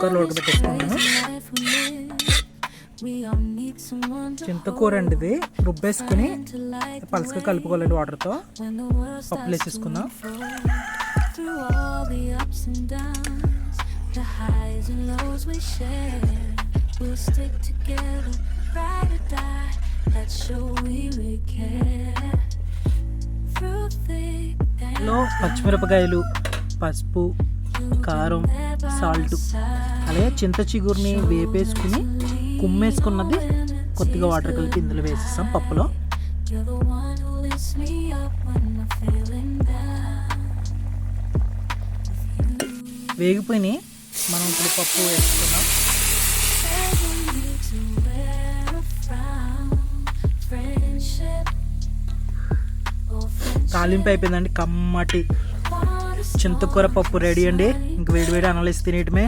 కుక్కర్లో ఉడకబెట్టేసుకున్నాను చింతకూర అండి ఇది. రుబ్బేసుకుని పలుసగా కలుపుకోవాలండి వాటర్తో. పప్పు వేసేసుకుందాం. లో పచ్చిమిరపకాయలు పసుపు కారం సాల్ట్. అలాగే చింత చిగురిని వేపేసుకుని కుమ్మేసుకున్నది కొద్దిగా వాటర్ కలిపి ఇందులో వేసేస్తాం పప్పులో. వేగిపోయి మనం ఇప్పుడు పప్పు వేసుకున్నాం కాలింపు అయిపోయిందండి కమ్మటి. చింతకూర పప్పు రెడీ అండి. ఇంక వేడి వేడి అనలేసి తినేయటమే.